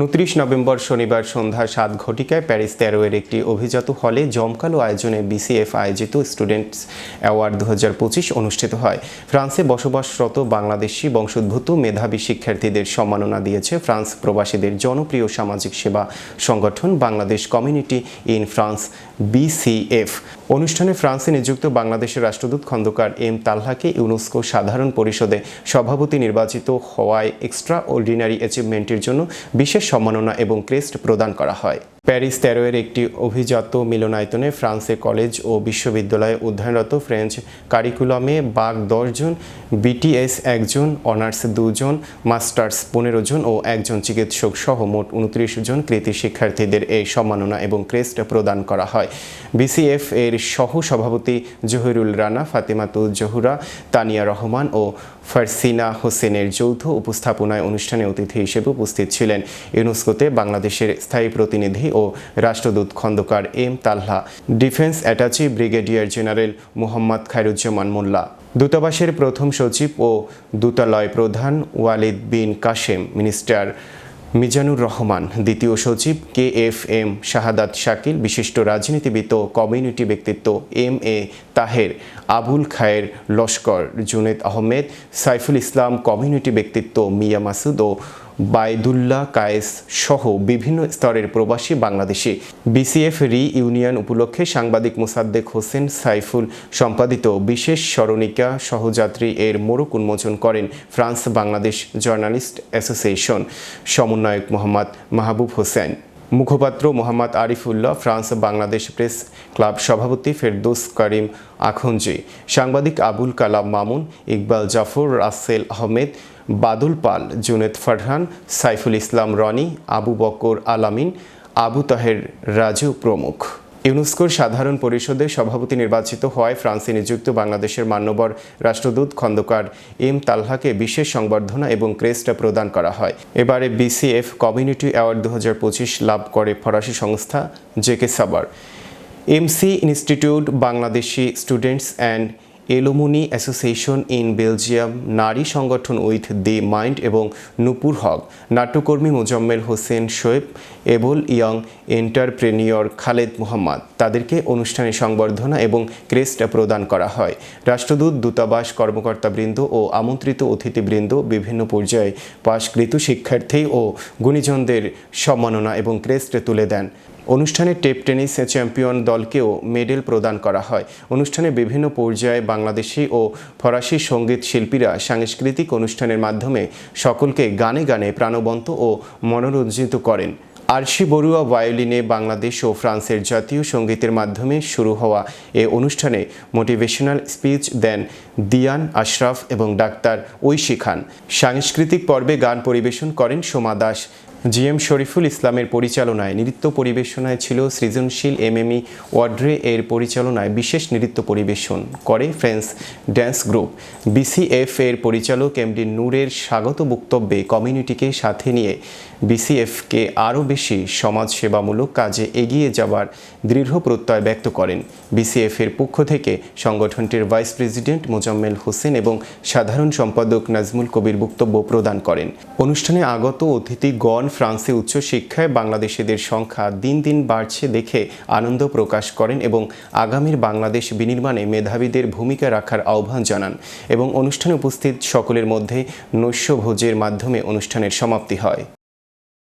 উনত্রিশ নভেম্বর শনিবার সন্ধ্যা সাত ঘটিকায় প্যারিস তেরোয়ের একটি অভিজাত হলে জমকালো আয়োজনে বিসিএফ আয়োজিত স্টুডেন্টস অ্যাওয়ার্ড দু হাজার পঁচিশ অনুষ্ঠিত হয়। ফ্রান্সে বসবাসরত বাংলাদেশি বংশোদ্ভূত মেধাবী শিক্ষার্থীদের সম্মাননা দিয়েছে ফ্রান্স প্রবাসীদের জনপ্রিয় সামাজিক সেবা সংগঠন Bangladesh community in France, BCF. অনুষ্ঠানে ফ্রান্সে নিযুক্ত বাংলাদেশের রাষ্ট্রদূত খন্দকার এম তালহাকে ইউনেস্কো সাধারণ পরিষদে সভাপতি নির্বাচিত হওয়ায় এক্সট্রা অর্ডিনারি অ্যাচিভমেন্টের জন্য বিশেষ সম্মাননা এবং ক্রেস্ট প্রদান করা হয়। প্যারিস তেরোয়ের একটি অভিজাত মিলনায়তনে ফ্রান্সের কলেজ ও বিশ্ববিদ্যালয়ে অধ্যয়নরত ফ্রেঞ্চ কারিকুলামে বাঘ দশজন বিটিএস একজন, অনার্স দুজন, মাস্টার্স পনেরো জন ও একজন চিকিৎসক সহ মোট উনত্রিশ জন কৃতি শিক্ষার্থীদের এই সম্মাননা এবং ক্রেস্ট প্রদান করা হয়। বিসিএফ এর সহ সভাপতি জহিরুল রানা ফাতেমাতুল জহুরা, তানিয়া রহমান ও ফারসিনা হোসেনের যৌথ উপস্থাপনায় অনুষ্ঠানে অতিথি হিসেবে উপস্থিত ছিলেন ইউনেস্কোতে বাংলাদেশের স্থায়ী প্রতিনিধি ও রাষ্ট্রদূত Khandakar M Talha, defence attache brigadier general Mohammad Khairuzzaman Molla, দূতাবাসের প্রথম সচিব ও দূতালয় প্রধান ওয়ালিদ বিন কাশেম, মিনিস্টার মিজানুর রহমান, দ্বিতীয় সচিব K F M Shahadat Shakil, বিশিষ্ট রাজনীতিবিদ ও কমিউনিটি ব্যক্তিত্ব M A Taher, Abul Khayer Laskar, Junaid Ahmed, Saiful Islam community ব্যক্তিত্ব মিয়া মাসুদ ও বাইদুল্লাহ কায়েস সহ বিভিন্ন স্তরের প্রবাসী বাংলাদেশি। বিসিএফ রি ইউনিয়ন উপলক্ষে সাংবাদিক মোসাদ্দেক হোসেন সাইফুল সম্পাদিত বিশেষ স্মরণিকা সহযাত্রী এর মোড়ক উন্মোচন করেন ফ্রান্স বাংলাদেশ জার্নালিস্ট অ্যাসোসিয়েশন। সমন্বয়ক মোহাম্মদ মাহবুব হোসেন। মুখপাত্র Mohammad Arifullah, France Bangladesh press club সভাপতি ফেরদোস করিম আখঞ্জি, সাংবাদিক আবুল কালাম মামুন, ইকবাল জাফর, রাসেল আহমেদ, বাদুল পাল, জুনেদ ফারহান, সাইফুল ইসলাম রনি, আবু বকর আলামিন, আবু তাহের রাজু প্রমুখ। ইউনেস্কোর সাধারণ পরিষদে সভাপতি নির্বাচিত হওয়ায় ফ্রান্সে নিযুক্ত বাংলাদেশের মান্যবর রাষ্ট্রদূত খন্দকার এম তালহাকে বিশেষ সংবর্ধনা এবং ক্রেস্ট প্রদান করা হয়। এবারে বিসিএফ কমিউনিটি অ্যাওয়ার্ড দু হাজার পঁচিশ লাভ করে ফরাসি সংস্থা JK Sabar MC institute, Bangladeshi students and alumni association in Belgium, নারী সংগঠন উইথ দি মাইন্ড এবং নুপুর হক, নাট্যকর্মী Mozammel Hossain Shoaib, able young entrepreneur Khaled Mohammad. তাদেরকে অনুষ্ঠানে সংবর্ধনা এবং ক্রেস্ট প্রদান করা হয়। রাষ্ট্রদূত, দূতাবাস, কর্মকর্তাবৃন্দ ও আমন্ত্রিত অতিথিবৃন্দ বিভিন্ন পর্যায়ে পাশকৃত শিক্ষার্থী ও গুণীজনদের সম্মাননা এবং ক্রেস্ট তুলে দেন। অনুষ্ঠানে টেপ টেনিস চ্যাম্পিয়ন দলকেও মেডেল প্রদান করা হয়। অনুষ্ঠানে বিভিন্ন পর্যায়ে বাংলাদেশি ও ফরাসি সংগীত শিল্পীরা সাংস্কৃতিক অনুষ্ঠানের মাধ্যমে সকলকে গানে গানে প্রাণবন্ত ও মনোরঞ্জিত করেন। আরশি বড়ুয়া ভায়োলিনে বাংলাদেশ ও ফ্রান্সের জাতীয় সঙ্গীতের মাধ্যমে শুরু হওয়া এ অনুষ্ঠানে মোটিভেশনাল স্পিচ দেন দিয়ান আশরাফ এবং ডাক্তার ঐশী খান। সাংস্কৃতিক পর্বে গান পরিবেশন করেন সোমা দাস জি এম শরীফুল ইসলামের পরিচালনায়, নৃত্য পরিবেশনায় ছিল সৃজনশীল এমএমই ওয়াড্রে এর পরিচালনায় বিশেষ নৃত্য পরিবেশন করে ফ্রেন্স ড্যান্স গ্রুপ। বিসিএফ এর পরিচালক এমডি নূরের স্বাগত বক্তব্যে কমিউনিটিকে সাথে নিয়ে বিসিএফকে আরও বেশি সমাজসেবামূলক কাজে এগিয়ে যাবার দৃঢ় প্রত্যয় ব্যক্ত করেন। বিসিএফ এর পক্ষ থেকে সংগঠনটির ভাইস প্রেসিডেন্ট মোজাম্মেল হোসেন এবং সাধারণ সম্পাদক নাজমুল কবির বক্তব্য প্রদান করেন। অনুষ্ঠানে আগত অতিথিগণ ফ্রান্সে উচ্চশিক্ষায় বাংলাদেশিদের সংখ্যা দিন দিন বাড়ছে দেখে আনন্দ প্রকাশ করেন এবং আগামীর বাংলাদেশ বিনির্মাণে মেধাবীদের ভূমিকা রাখার আহ্বান জানান এবং অনুষ্ঠানে উপস্থিত সকলের মধ্যে নৈশভোজের মাধ্যমে অনুষ্ঠানের সমাপ্তি হয়।